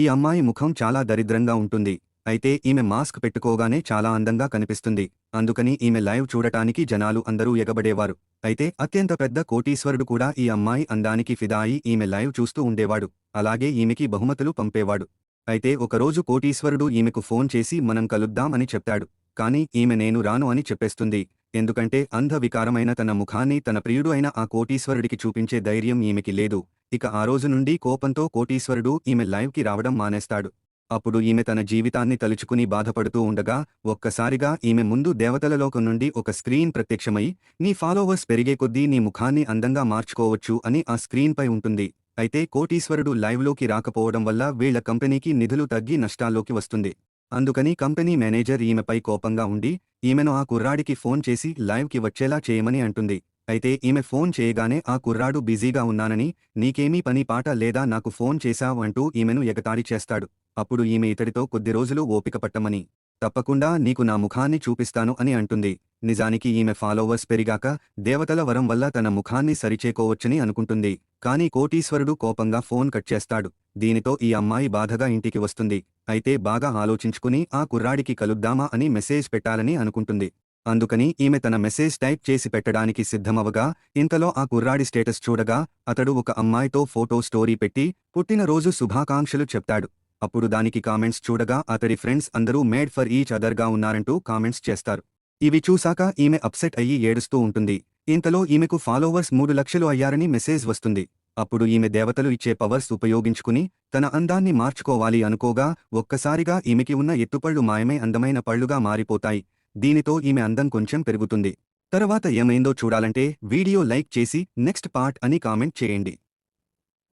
ఈ అమ్మాయి ముఖం చాలా దరిద్రంగా ఉంటుంది. అయితే ఈమె మాస్క్ పెట్టుకోగానే చాలా అందంగా కనిపిస్తుంది. అందుకని ఈమె లైవ్ చూడటానికి జనాలు అందరూ ఎగబడేవారు. అయితే అత్యంత పెద్ద కోటీశ్వరుడు కూడా ఈ అమ్మాయి అందానికి ఫిదా అయి ఈమె లైవ్ చూస్తూ ఉండేవాడు. అలాగే ఈమెకి బహుమతులు పంపేవాడు. అయితే ఒకరోజు కోటీశ్వరుడు ఈమెకు ఫోన్ చేసి మనం కలుద్దాం అని చెప్తాడు. కాని ఈమె నేను రాను అని చెప్పేస్తుంది. ఎందుకంటే అంధ వికారమైన తన ముఖాన్ని తన ప్రియుడు అయిన ఆ కోటీశ్వరుడికి చూపించే ధైర్యం ఈమెకి లేదు. ఇక ఆ రోజు నుండి కోపంతో కోటీశ్వరుడు ఈమె లైవ్కి రావడం మానేస్తాడు. అప్పుడు ఈమె తన జీవితాన్ని తలుచుకుని బాధపడుతూ ఉండగా ఒక్కసారిగా ఈమె ముందు దేవతలలోకం నుండి ఒక స్క్రీన్ ప్రత్యక్షమై నీ ఫాలోవర్స్ పెరిగే కొద్దీ నీ ముఖాన్ని అందంగా మార్చుకోవచ్చు అని ఆ స్క్రీన్పై ఉంటుంది. అయితే కోటీశ్వరుడు లైవ్లోకి రాకపోవడం వల్ల వీళ్ళ కంపెనీకి నిధులు తగ్గి నష్టాల్లోకి వస్తుంది. అందుకని కంపెనీ మేనేజర్ ఈమెపై కోపంగా ఉండి ఈమెను ఆ కుర్రాడికి ఫోన్ చేసి లైవ్కి వచ్చేలా చేయమని అంటుంది. అయితే ఈమె ఫోన్ చేయగానే ఆ కుర్రాడు బిజీగా ఉన్నానని నీకేమీ పని పాట లేదా నాకు ఫోన్ చేశావు అంటూ ఈమెను ఎగతాడి చేస్తాడు. అప్పుడు ఈమె ఇతడితో కొద్ది రోజులు ఓపిక పట్టమని తప్పకుండా నీకు నా ముఖాన్ని చూపిస్తాను అని అంటుంది. నిజానికి ఈమె ఫాలోవర్స్ పెరిగాక దేవతల వరం వల్ల తన ముఖాన్ని సరిచేకోవచ్చని అనుకుంటుంది. కానీ కోటీశ్వరుడు కోపంగా ఫోన్ కట్ చేస్తాడు. దీనితో ఈ అమ్మాయి బాధగా ఇంటికి వస్తుంది. అయితే బాగా ఆలోచించుకుని ఆ కుర్రాడికి కలుద్దామా అని మెసేజ్ పెట్టాలని అనుకుంటుంది. అందుకని ఈమె తన మెసేజ్ టైప్ చేసి పెట్టడానికి సిద్ధమవగా ఇంతలో ఆ కుర్రాడి స్టేటస్ చూడగా అతడు ఒక అమ్మాయితో ఫోటో స్టోరీ పెట్టి పుట్టినరోజు శుభాకాంక్షలు చెప్తాడు. అప్పుడు దానికి కామెంట్స్ చూడగా అతడి ఫ్రెండ్స్ అందరూ మేడ్ ఫర్ ఈచ్ అదర్గా ఉన్నారంటూ కామెంట్స్ చేస్తారు. ఇవి చూశాక ఈమె అప్సెట్ అయ్యి ఏడుస్తూ ఉంటుంది. ఇంతలో ఈమెకు ఫాలోవర్స్ మూడు లక్షలు అయ్యారని మెసేజ్ వస్తుంది. అప్పుడు ఈమె దేవతలు ఇచ్చే పవర్స్ ఉపయోగించుకుని తన అందాన్ని మార్చుకోవాలి అనుకోగా ఒక్కసారిగా ఈమెకి ఉన్న ఎత్తుపళ్ళు మాయమై అందమైన పళ్ళుగా మారిపోతాయి. దీనితో ఈమె అందం కొంచెం పెరుగుతుంది. తర్వాత ఏమైందో చూడాలంటే వీడియో లైక్ చేసి నెక్స్ట్ పార్ట్ అని కామెంట్ చేయండి.